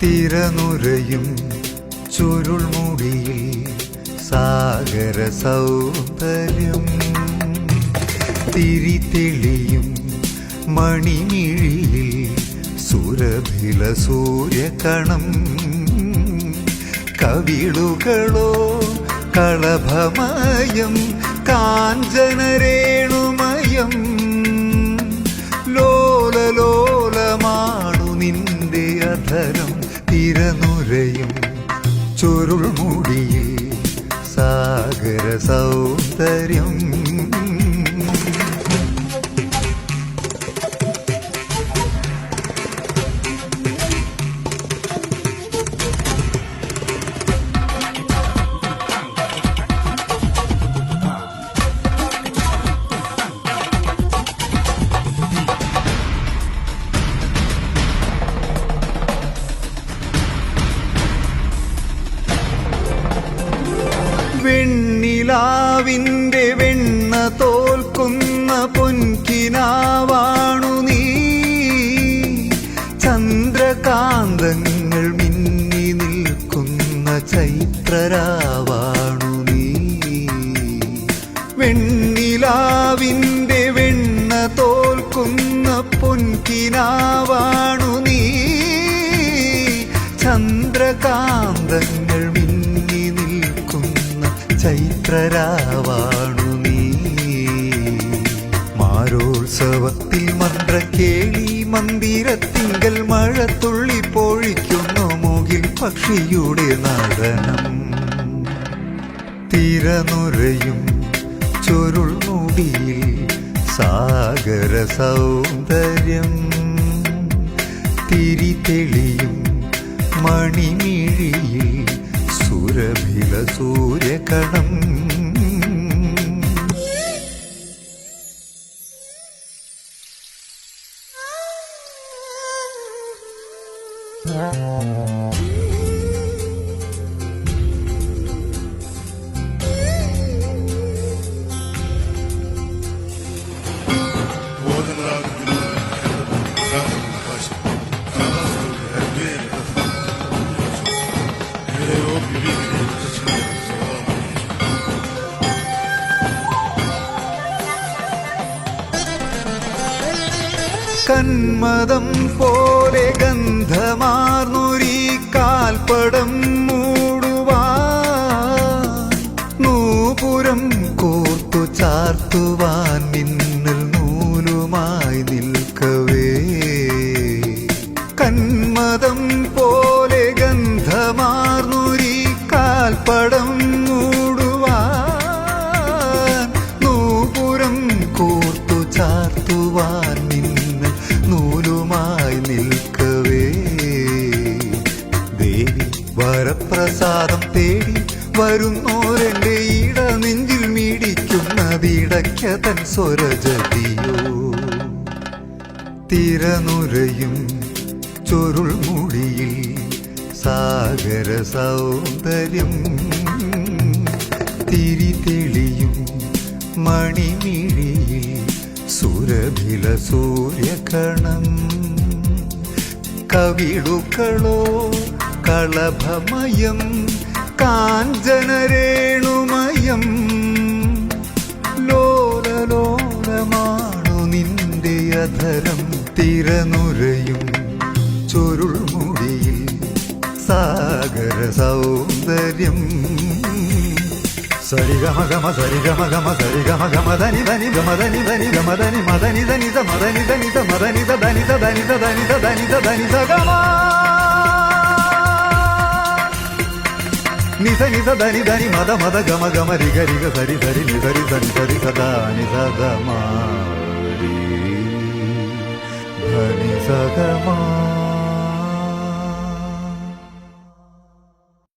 തിരനുരയും ചുരുൾമുടിയിൽ സാഗര സൗന്ദര്യം തിരിതെളിയും മണിമിഴിയിൽ സുരഭില സൂര്യകണം. കവിളുകളോ കളഭമയം കാഞ്ചനരേണുമയം. ലോലലോലമാണു നിന്റെ അധരം തിരനുരയും. ചുരുൾമുടിയിൽ സാഗര സൗന്ദര്യം വെണ്ണിലാവിന്റെ വെണ്ണ തോൽക്കുന്ന പൊൻകിനാവാണു നീ. ചന്ദ്രകാന്തങ്ങൾ മിന്നി നിൽക്കുന്ന ചൈത്രരാവാണു നീ. വെണ്ണിലാവിന്റെ വെണ്ണ തോൽക്കുന്ന പൊൻകിനാവാണു നീ. ചന്ദ്രകാന്തങ്ങൾ ചൈത്രരാവാണു നീ. മാരോത്സവത്തിൽ മന്ത്രക്കേളി മന്ദിരത്തിങ്കൽ മഴത്തുള്ളി പൊഴിക്കുന്നു മുകിൽ പക്ഷിയുടെ നടനം. തിരനുരയും ചുരുൾമുടിയിൽ സാഗര സൗന്ദര്യം. തിരിതെളിയും മണിമിഴിയിൽ സുരഭില സൂര്യകണം. കന്മദം പോലെ ഗന്ധമാർന്നൊരീ കാൽപടം മൂടുവാ നൂപുരം കോർത്തു ചാർത്തുവാൻ നിന്നൽ നൂലുമായി നിൽക്കവേ. കന്മദം പോലെ ഗന്ധമാർന്നൊരീ കാൽപ്പടം വരപ്രസാദം തേടി വരുന്നോരെന്റെ ഇട നെഞ്ചിൽ മീടിക്കുന്നതിടയ്ക്ക തൻ സ്വരജതിയോ. തിരനുരയും ചൊരുൾ മുടിയിൽ സാഗര സൗന്ദര്യം. തിരിതെളിയും മണിമിഴിയിൽ സുരഭില സൂര്യകണം. കവിളുകളോ കളഭമയം കാഞ്ചനരേണുമയം. ലോലലോലമാണു നിന്റെ അധരം തിരനുരയും. ചുരുൾമുടിയിൽ സാഗര സൗന്ദര്യം. സരിഗമ ഗമ ഗമ സരിഗമ ഗമ ധനി ധനി ഗമ ധനി ധനി ഗമ ധനി മദനി ധനി മദനി ധനി മദനി ധനി സ ധനി സ ധനി സ ധനി ഗമ. നിസ നിസ ധനി ധനി മദ മദ ഗമ ഗമ രിഗ രിഗ സരി സരി നി സരി സരി സരി സദാ നി സദ മാ ധനി സഗമാ